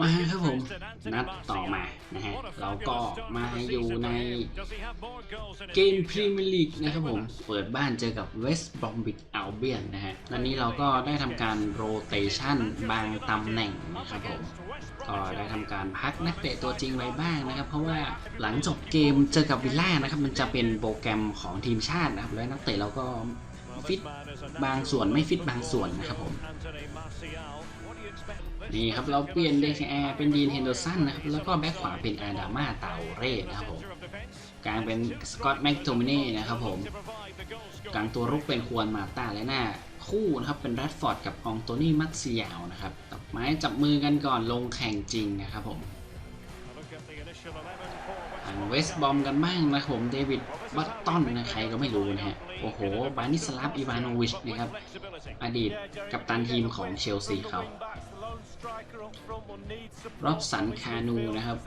มาครับผม นัดต่อมานะฮะเราก็มาอยู่ในเกมพรีเมียร์ลีกนะครับผม เปิดบ้านเจอกับเวสต์บอมบิ t อัลเบียนนะฮะวันนี้เราก็ได้ทำการโรเตชันบางตำแหน่งนะครับผมก็ได้ทำการพักนักเตะตัวจริงไว้บ้างนะครับ เพราะว่าหลังจบเกมเจอกับวิลล่านะครับ มันจะเป็นโปรแกรมของทีมชาตินะครับ และนักเตะเราก็ฟิตบางส่วนไม่ฟิตบางส่วนนะครับผม นี่ครับเราเปลี่ยนเดคแอร์เป็นดีนเฮนเดอร์สันนะครับแล้วก็แบ็คขวาเป็นอาดามาเตาเร่นะครับผมกลางเป็นสกอตแม็กโทมิน่นะครับผมกลางตัวรุกเป็นควรมาตาและหน้าคู่นะครับเป็นแรดฟอร์ดกับอองโตนี่มัตซิยาวนะครับตับไม้จับมือกันก่อนลงแข่งจริงนะครับผมทางเวสบอมกันบ้างนะครับผมเดวิดบัตตันนะใครก็ไม่รู้นะฮะโอ้โหบานิสลาฟอีวานโนวิชนะครับอดีตกัปตันทีมของเชลซีเขา รอบสันคานูนะครับ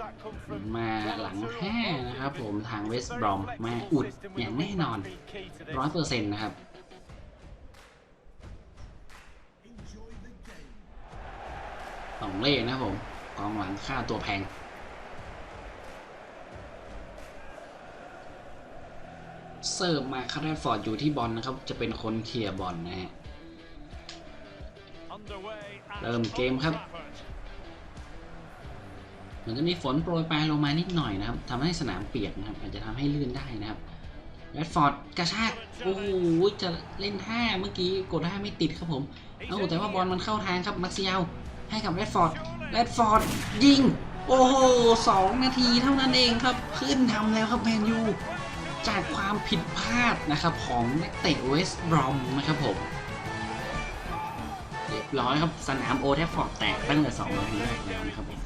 มาหลังแห้นะครับผมทางเวสต์บรอมมาอุดอย่างแน่นอนร้อยเปอร์เซ็นต์นะครับสองเลขนะครับผมกองหลังค่าตัวแพงเสิร์ฟมาคาร์ดฟอร์ดอยู่ที่บอลนะครับ จะเป็นคนเคลียร์บอลนะฮะ เริ่มเกมครับเหมือนจะมีฝนโปรยปลายลงมานิดหน่อยนะครับทำให้สนามเปียกนะครับ อาจจะทำให้ลื่นได้นะครับแรดฟอร์ดกระชากโอ้โหจะเล่นท่าเมื่อกี้กดท่าไม่ติดครับผมเอ้าแต่ว่าบอลมันเข้าทางครับมักซิยาวให้กับแรดฟอร์ดแรดฟอร์ดยิง โอ้โหสองนาทีเท่านั้นเองครับขึ้นทำแล้วครับแมนยูจากความผิดพลาดนะครับของนักเตะเวสต์บรอมนะครับผม รียบร้อยครับสนามโอแทฟฟอร์ดแตกตั้งแต่2นาทีแรกแล้วนะครับผม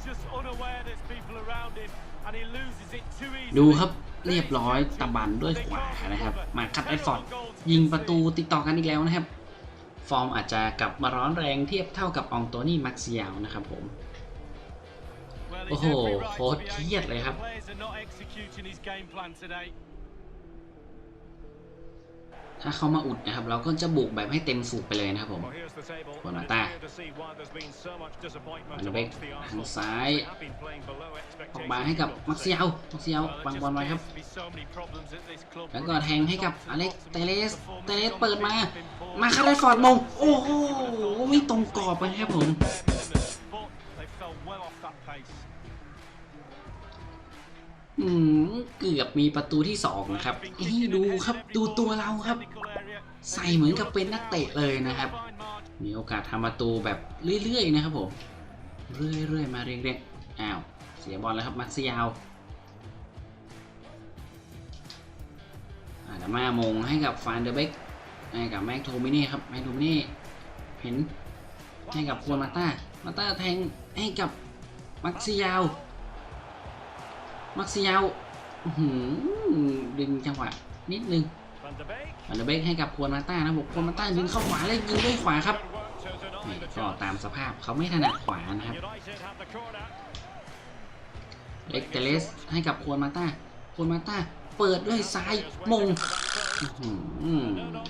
ดูครับเรียบร้อยตะบันด้วยขวานะครับ มาคัดแอดฟอร์ดยิงประตูติดต่อกันอีกแล้วนะครับ ฟอร์มอาจจะกลับมาร้อนแรงเทียบเท่ากับอองโตนี่มักซิยาวนะครับผมโอ้โหโคตรเครียดเลยครับ ถ้าเขามาอุดนะครับ เราก็จะบุกแบบให้เต็มสูบไปเลยนะครับผมบอลมาตาอันเบกทางซ้าย ออกมาให้กับมักซิยวมักซิยาววางบอลไว้ครับ แล้วก็แทงให้กับอเล็กเตเลส เตเลสเปิดมา มาคาร์ดฟอร์ดมง โอ้โหไม่ตรงกรอบไปครับผมอืม เกือบมีประตูที่สองนะครับนี่ดูครับดูตัวเราครับ ใส่เหมือนกับเป็นนักเตะเลยนะครับ มีโอกาสทำประตูแบบเรื่อยๆนะครับผมเรื่อยๆมาเรียงๆอ้าวเสียบอลแล้วครับมักซิยาวอาดามามงให้กับฟานเดอร์เบกให้กับแม็กโทมิเน่ครับแม็กโทมิเน่เห็นให้กับควรมาต้ามาต้าแทงให้กับมักซิยาว มักซิยาวดึงจังหวะนิดนึงอันเดเบกให้กับควรมาต้านะครับควรมาต้ายิงเข้าขวาแล้วยิงด้วยขวาครับนี่ก็ตามสภาพเขาไม่ถนัดขวานะครับเล็กเตเลสให้กับควรมาต้าควรมาต้าเปิดด้วยซ้ายมง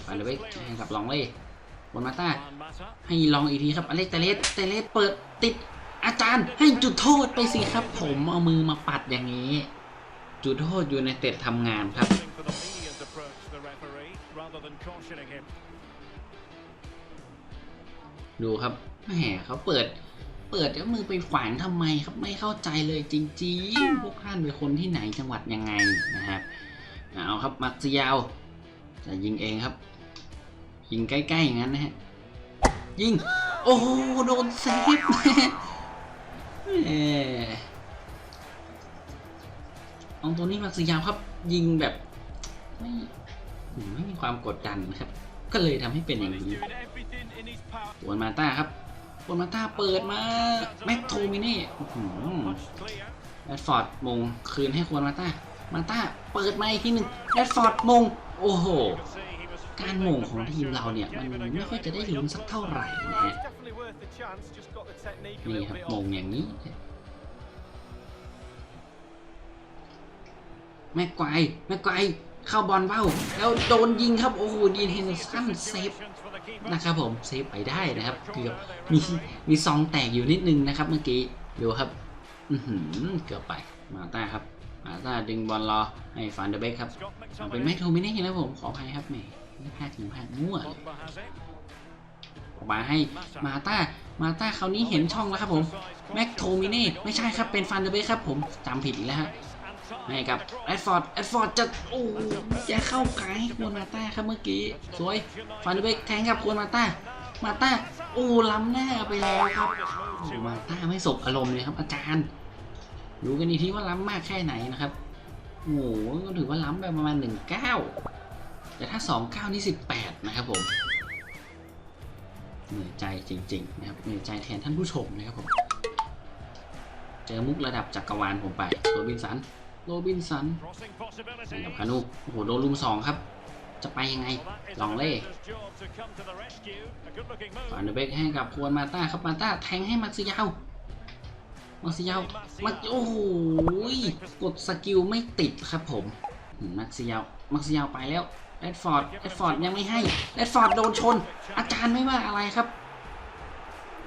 อันเดเบกให้กับลองเล่ควรมาต้าให้ลองอีกทีครับอเล็กเตเลสเตเลสเปิดติด อาจารย์ให้จุดโทษไปสิครับ ผมเอามือมาปัดอย่างนี้ จุดโทษอยู่ในเตดทำงานครับ ดูครับแหมเขาเปิด เปิดแล้วมือไปขวางทำไมครับไม่เข้าใจเลยจริงๆ พวกท่านเป็นคนที่ไหนจังหวัดยังไงนะครับเอาครับมักซยาวจะยิงเองครับ ยิงใกล้ๆอย่างนั้นนะฮะยิง โอ้โหโดนเซฟ อาตัวนี้มักซิยาวครับ ยิงแบบ ไม่ไม่มีความกดดันนะครับ ก็เลยทำให้เป็นอย่างนี้ปวนมาต้าครับปวนมาต้าเปิดมาแม็กโทมิเน่อื้อหือแรดฟอร์ดมงคืนให้ควรมาต้า มาต้าเปิดมาอีกทีหนึ่งแรดฟอร์ดมง โอ้โห การมงของทีมเราเนี่ย มันไม่ค่อยจะได้ลุ้นสักเท่าไหร่นะฮะ นี่ครับมงอย่างนี้แม็กไกวร์แม็กไกวร์เข้าบอลเบ้า แล้วโดนยิงครับ โอ้โหดีนเฮนเดอร์สันเซฟนะครับผมเซฟไปได้นะครับ เกือบมีมีซองแตกอยู่นิดนึงนะครับ เมื่อกี้ดูครับอือหือเกือบไปมาต้าครับ มาต้าดึงบอลรอให้ฟานเดอร์เบกครับเอาเป็นแม็กโทมินี่นะผมขออภัยครับแหมนี่พลาดถึงพลาดมั่วเลย ออกมาให้มาตามาตาคราวนี้เห็นช่องแล้วครับผมแม็กโทมินี่ไม่ใช่ครับเป็นฟานเดอร์เบกครับผมจำผิดอีกแล้วฮะให้กับแอดฟอร์ดแอดฟอร์ดจะโอ้จะเข้ากลางให้ควรมาตาครับเมื่อกี้สวยฟานเดอร์เบกแทงครับควรมาตามาตาโอ้ล้ำหน้าไปแล้วครับโอ้มาตาไม่สบอารมณ์เลยครับ อาจารย์ดูกันอีกทีว่าล้ำมากแค่ไหนนะครับโอ้โหก็ถือว่าล้ำไปประมาณหนึ่งเก้าแต่ถ้าสองเก้านี่สิบแปดนะครับผม เหนื่อยใจจริงๆนะครับเหนื่อยใจแทนท่านผู้ชมนะครับผมเจอมุกระดับจักรวาลผมไปโรบินสันโรบินสันให้กับคานูโอ้โหโดนลุมสองครับ จะไปยังไง ลองเล่ฟานเดเบกให้กับควรมาต้าครับมาต้าแทงให้มัตสึยาวมัตสึยาวมักโอ้โหกดสกิลไม่ติดครับผมมักสึยาวมักสึยาวไปแล้ว แรดฟอร์ดแรดฟอร์ดยังไม่ให้แรดฟอร์ดโดนชน อาจารย์ไม่ว่าอะไรครับ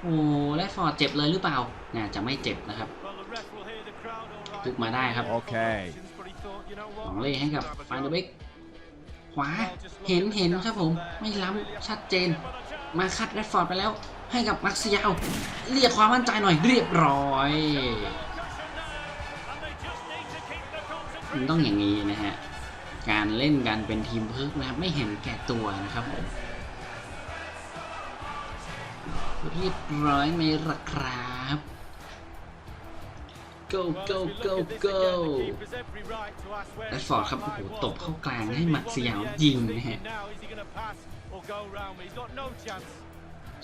โอ้แรดฟอร์ดเจ็บเลยหรือเปล่าน่าจะไม่เจ็บนะครับทุกมาได้ครับ Okay. สองเล่ให้กับฟานเดอร์เบกขวาเห็นเห็นครับผมไม่ล้ำชัดเจน มาคัดแรดฟอร์ดไปแล้วให้กับมักซิยาวเรียกความมั่นใจหน่อยเรียบร้อยมันต้องอย่างนี้นะฮะ การเล่นกันเป็นทีมเพิกนะครับ ไม่เห็นแก่ตัวนะครับผมเรียบร้อยไหมล่ะครับ go go go go แรดฟอร์ดครับโอ้โหตบเข้ากลางให้มักซิยาวยิงนะฮะ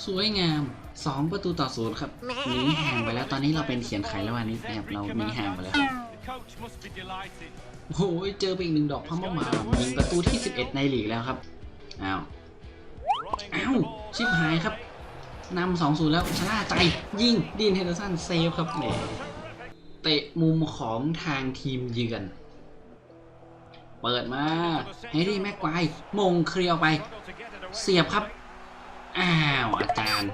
สวยงาม 2 ประตูต่อศูนย์ครับหนีห่างไปแล้วตอนนี้เราเป็นเขียนไขแล้ววันนี้แอบเราหนีห่างไปแล้วครับ โอ้โหเจอไปอีกหนึ่งดอกพัมมามายิงประตูที่ 11 ในลีกแล้วครับอ้าวอ้าวชิบหายครับนำสองศูนย์แล้วชนะใจยิงดีนเฮนเดอร์สันเซฟครับแหมเตะมุมของทางทีมเยือน เปิดมาเฮรี่แม็กควายมงเคลียวไป เสียบครับ อ้าว อาจารย์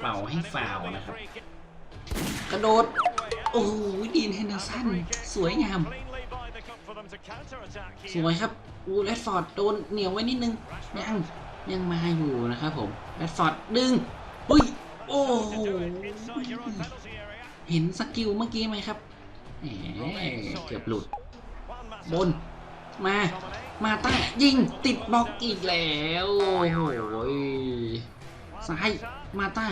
เป่าให้ฟาวล์นะครับ กระโดด โอ้โหดีนเฮนเดอร์สันสวยงาม สวยครับอูแรดฟอร์ดโดนเหนียวไว้นิดนึงยังยังมาอยู่นะครับผมแรดฟอร์ดดึงอุ้ยโอ้โหเห็นสกิลเมื่อกี้ไหมครับแหมเกือบหลุดบนมา มาต้ายิงติดบล็อกอีกแล้ว โอ้โหซ้ายมาต้า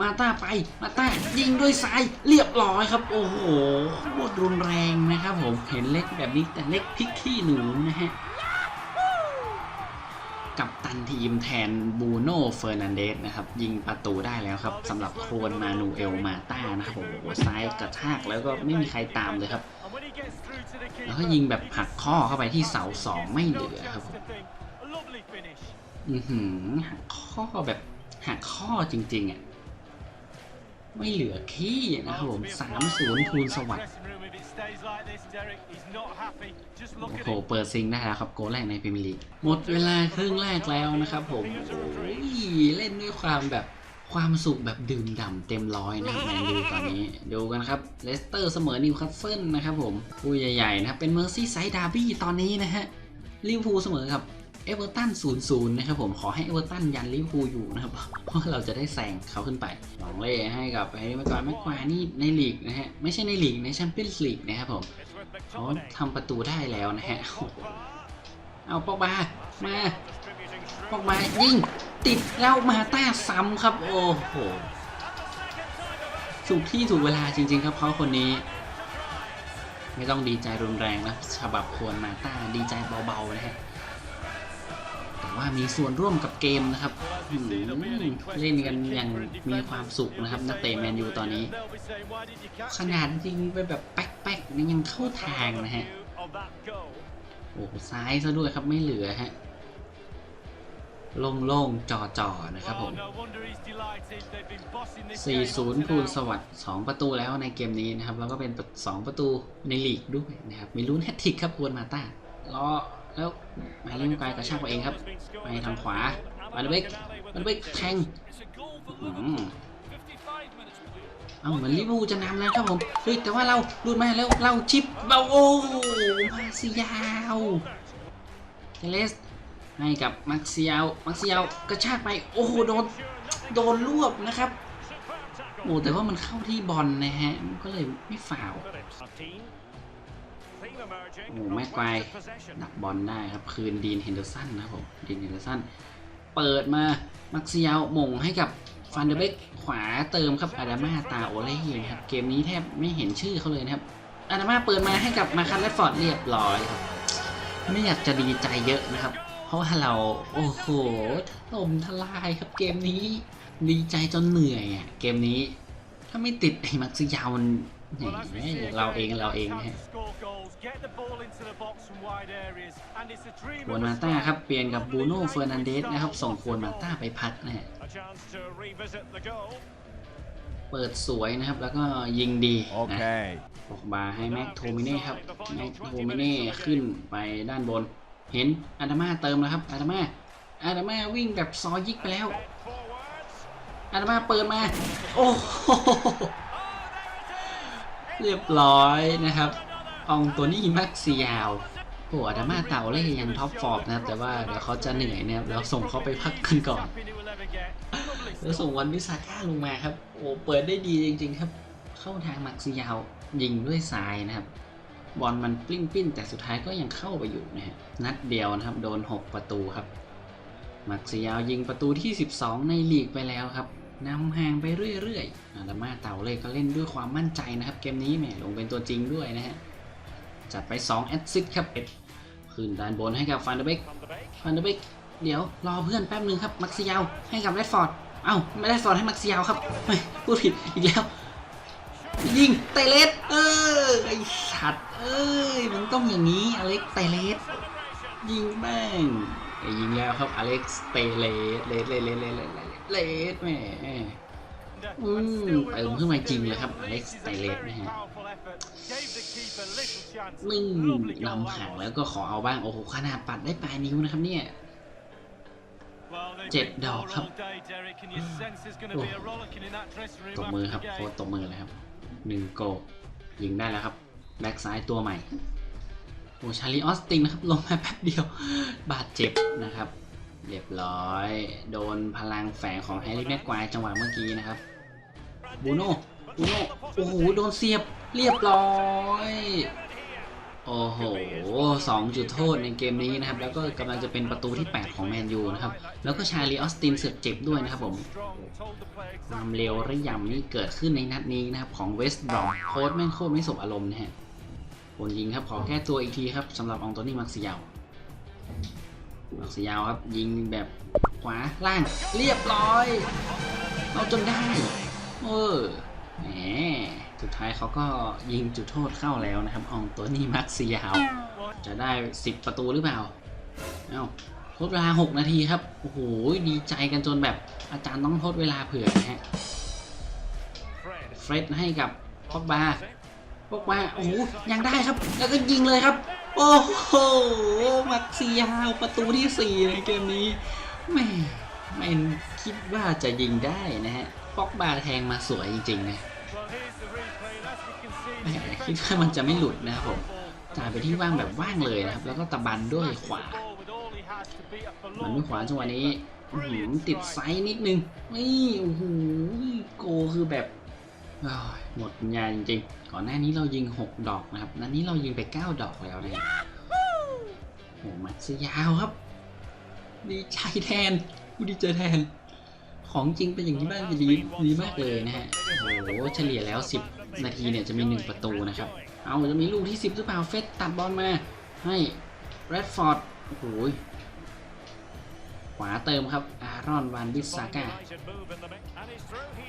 มาต้าไป มาต้ายิงด้วยซ้ายเรียบร้อยครับ โอ้โหโคตรรุนแรงนะครับผม เห็นเล็กแบบนี้แต่เล็กพริกขี้หนูนะฮะ กับตันทีมแทนบูโน่เฟอร์นันเดสนะครับ ยิงประตูได้แล้วครับสำหรับโครนมานูเอลมาต้านะครับผมโอ้โหซ้ายกระชากแล้วก็ไม่มีใครตามเลยครับ แล้วก็ยิงแบบหักข้อเข้าไปที่เสาสองไม่เหลือครับอือหือหักข้อแบบหักข้อจริงๆอะ ไม่เหลือขี้นะครับผมสามศูนย์คูณสวัสดิ์โอ้โหเปิดซิงได้แล้วครับโกลแรกในพรีเมียร์ลีกหมดเวลาครึ่งแรกแล้วนะครับผมโอ้ยเล่นด้วยความแบบความสุขแบบดื่มด่ำเต็มร้อยนะครับแมนยูตอนนี้ ดูกันครับเลสเตอร์เสมอนิวคาสเซิลนะครับผม ผู้ใหญ่ๆนะครับเป็นเมอร์ซี่ไซด์ดาร์บี้ตอนนี้นะฮะลิเวอร์พูลเสมอครับ เอเวอร์ตัน0-0นะครับผมขอให้เอเวอร์ตันยันลิเวอร์พูลอยู่นะครับเพราะเราจะได้แซงเขาขึ้นไปลองเล่ให้กับไอ้แม็กควายแม็กควายนี่ในลีกนะฮะไม่ใช่ในลีกในแชมเปี้ยนส์ลีกนะครับผมเขาทำประตูได้แล้วนะฮะเอาปอกบามาปอกบายิงติดแล้วมาต้าซ้ำครับ โอ้โหถูกที่ถูกเวลาจริง ๆ ครับเขาคนนี้ ไม่ต้องดีใจรุนแรงนะฉบับควรมาต้าดีใจเบาๆนะฮะ ว่ามีส่วนร่วมกับเกมนะครับอืมเล่นกันอย่างมีความสุขนะครับ นักเตะแมนยูตอนนี้ ขนาดยิงไปแบบแป๊กๆนี่ยังเข้าทางนะฮะ โอ้โหซ้ายซะด้วยครับไม่เหลือฮะโล่งๆจอๆนะครับผม 40 คูณสวัสดิ์2ประตูแล้วในเกมนี้นะครับ แล้วก็เป็น 2 ประตูในลีกด้วยนะครับ มีลุ้นแฮตทริกครับควรมาต้ารอ แล้วหมายเลขกายกระชากตัวเองครับไปทางขวามาเลเบกมาเลเบกแทงอืมเอาเหมือนลิเวอร์พูลจะนำแล้วครับผมเฮ้ยแต่ว่าเราลุดมาแล้วเราชิปเราโอ้มาซิยาวเทเลสให้กับมักซิยาวมักซิยาวกระชากไปโอ้โหโดนโดนรวบนะครับโอ้แต่ว่ามันเข้าที่บอลนะฮะก็เลยไม่ฝ่าว โอ้แม็กไกวดับบอลได้ครับ คืนดีนเฮนเดอร์สันนะครับผมดีนเฮนเดอร์สันเปิดมามักซิยาวมงให้กับฟันเดอร์เบกขวาเติมครับอาดามาตาโอเล่นะครับเกมนี้แทบไม่เห็นชื่อเขาเลยนะครับอาดามาเปิดมาให้กับมาคันและฟอร์ดเรียบร้อยครับ ไม่อยากจะดีใจเยอะนะครับ เพราะว่าเราโอ้โหถล่มทลายครับเกมนี้ ดีใจจนเหนื่อยอะเกมนี้ ถ้าไม่ติดไอ้มักซิยาวมันเราเองเราเองนะฮะ ควนมาต้าครับเปลี่ยนกับบูโน่เฟอร์นันเดสนะครับส่งควนมาต้าไปพักนะฮะเปิดสวยนะครับแล้วก็ยิงดีนะ Okay. ปอกบาให้แม็กโทมิเน่ครับแม็กโทมิเน่ขึ้นไปด้านบน เห็นอาดามาเติมแล้วครับอาดามาอาดามาวิ่งแบบซอยิกไปแล้วอาดามาเปิดมา โอ้โหเรียบร้อยนะครับ อองตัวนี้มักซียาวโอ้อาดามาเต่าเล่ยังท็อปฟอร์มนะครับ แต่ว่าเดี๋ยวเขาจะเหนื่อยนะครับแล้วส่งเขาไปพักกันก่อน แล้วส่งวันวิสาก้าลงมาครับ โอ้เปิดได้ดีจริง ๆ ครับ เข้าทางมักซิยาวยิงด้วยซ้ายนะครับ บอลมันปลิ้งปิ้นแต่สุดท้ายก็ยังเข้าไปอยู่นะฮะนัดเดียวนะครับ โดน 6 ประตูครับ มักซิยาวยิงประตูที่ 12 ในลีกไปแล้วครับนำห่างไปเรื่อยๆอาดามาเต่าเลยก็เล่นด้วยความมั่นใจนะครับ เกมนี้แหมลงเป็นตัวจริงด้วยนะฮะ จัดไป2แอสซิสต์ครับเอ็ดขึ้นด้านบนให้กับฟันเดอร์เบกฟันเดอร์เบกเดี๋ยวรอเพื่อนแป๊บนึงครับมักซิยาวให้กับแรดฟอร์ดเอ้าไม่ได้ฟอร์ดให้มักซิยาวครับเฮ้ยพูดผิดอีกแล้วยิงเตเลสเออไอสัตว์เอ้ยมันต้องอย่างนี้อเล็กเตเลสยิงแม่งไอ้ยิงแล้วครับอเล็กซ์เตเลสเลสเลสเลสเลสเลสเลสแหม่อืมเติมขึ้นมาจริงเลยครับอเล็กซ์เตเลสนะฮะ นึ่งนำห่างแล้วก็ขอเอาบ้าง โอ้โห ขนาดปัดได้ปลายนิ้วนะครับเนี่ยเจ็ดดอกครับตบมือครับโค้ชตบมือเลยครับหนึ่งโกลยิงได้แล้วครับแบ็กซ้ายตัวใหม่โอ้ชาลีออสตินนะครับลงมาแป๊บเดียว บาดเจ็บนะครับ เรียบร้อย โดนพลังแฝงของแฮร์รี่แม็กควายจังหวะเมื่อกี้นะครับบูโน่บูโน่โอ้โห โดนเสียบ เรียบร้อย โอ้โหสองจุดโทษในเกมนี้นะครับ แล้วก็กำลังจะเป็นประตูที่ 8 ของแมนยูนะครับ แล้วก็ชาลีออสตินเสือกเจ็บด้วยนะครับผมความเร็วระยำนี่เกิดขึ้นในนัดนี้นะครับ ของเวสต์บรอมโค้ดแม่งโคตรไม่สบอารมณ์นะฮะคนยิงครับขอแก้ตัวอีกทีครับสำหรับอองโตนี่มักซิยาวมักซิยาวครับยิงแบบขวาล่างเรียบร้อย เอาจนได้ เออแหม สุดท้ายเขาก็ยิงจุดโทษเข้าแล้วนะครับอองโตนี่มักซิยาว จะได้ 10 ประตูหรือเปล่า เอ้าทดเวลา 6 นาทีครับ โอ้โห ดีใจกันจนแบบอาจารย์ต้องทดเวลาเผื่อนะฮะ เฟรดให้กับพอกบาพอกบาโอ้โห ยังได้ครับ แล้วก็ยิงเลยครับ โอ้โห มักซียาวประตูที่ 4 ในเกมนี้แม่ไม่คิดว่าจะยิงได้นะฮะพอกบาแทงมาสวยจริงๆนะ คิดว่ามันจะไม่หลุดนะครับผมจ่ายไปที่ว่างแบบว่างเลยนะครับ แล้วก็ตะบันด้วยขวา มันไม่ขวาจังหวะนี้ติดไซส์นิดนึงนี่โอ้โหโกคือแบบหมดปัญญาจริงๆก่อนหน้านี้เรายิง 6 ดอกนะครับนัดนี้เรายิงไป 9 ดอกแล้วนะครับโอ้มัดสยาวครับ ดีใจแทนกูดีใจแทน ของจริงเป็นอย่างนี้บ้างดีดีมากเลยนะฮะ โอ้โห เฉลี่ยแล้ว 10 นาทีเนี่ยจะมี 1 ประตูนะครับ เอาจะมีลูกที่ 10 หรือเปล่าเฟสตัดบอลมา ให้แรดฟอร์ดโอ้โหขวาเติมครับ อารอนวานบิสาก้า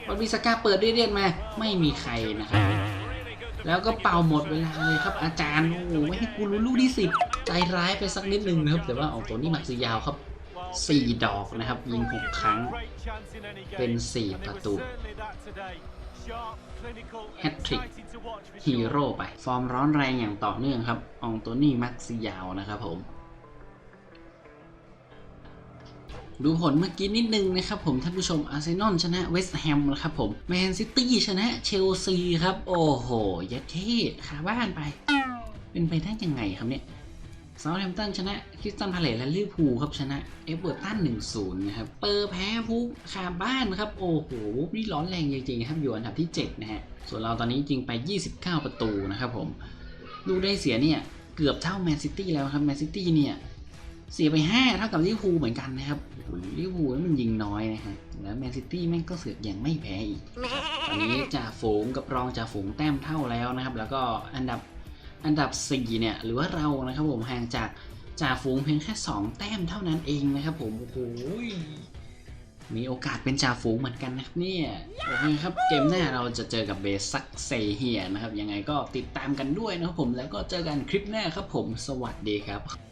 วันบิสาก้าเปิดเรียดมา ไม่มีใครนะครับ แล้วก็เป่าหมดเวลาเลยครับ อาจารย์โอ้โหไม่ให้กูรู้ลูกที่สิบใจร้ายไปสักนิดนึงนะครับ แต่ว่าเอาตัวนี้มักซียาวครับ 4 ดอกนะครับ ยิง 6 ครั้ง เป็น 4 ประตู แฮตทริกฮีโร่ไป ฟอร์มร้อนแรงอย่างต่อเนื่องครับ อองโตนี่มักซิยาวนะครับผม ดูผลเมื่อกี้นิดนึงนะครับผมท่านผู้ชมอาร์เซนอลชนะเวสต์แฮมนะครับผมแมนซิตี้ชนะเชลซีครับ โอ้โหยัดเท่ขาบ้านไป เป็นไปได้ยังไงครับเนี่ย ซาท์แฮมป์ตันชนะคริสตันพาเลตและลิเวอร์พูลครับชนะเอเวอร์ตัน1-0นะครับเปอร์แพ้ฟูกคาบ้านครับโอ้โหนี่ร้อนแรงจริงๆครับอยู่อันดับที่ 7 นะฮะ ส่วนเราตอนนี้จริงไป 29 ประตูนะครับผมลูกได้เสียเนี่ยเกือบเท่าแมนซิตี้แล้วครับแมนซิตี้เนี่ยเสียไป 5 เท่ากับลิเวอร์พูลเหมือนกันนะครับโอ้โหลิเวอร์พูลมันยิงน้อยนะฮะแล้วแมนซิตี้แม่งก็เสือกยังไม่แพ้อีกตอนนี้จ่าฝูงกับรองจ่าฝูงแต้มเท่าแล้วนะครับ แล้วก็อันดับ อันดับ 4 เนี่ย หรือว่าเรานะครับผมห่างจากจ่าฝูงเพียงแค่ 2 แต้มเท่านั้นเองนะครับผมโอ้โหมีโอกาสเป็นจ่าฝูงเหมือนกันนะครับเนี่ยโอเคครับเกมหน้าเราจะเจอกับเบซักเซเฮียนะครับยังไงก็ติดตามกันด้วยนะครับผมแล้วก็เจอกันคลิปหน้าครับผมสวัสดีครับ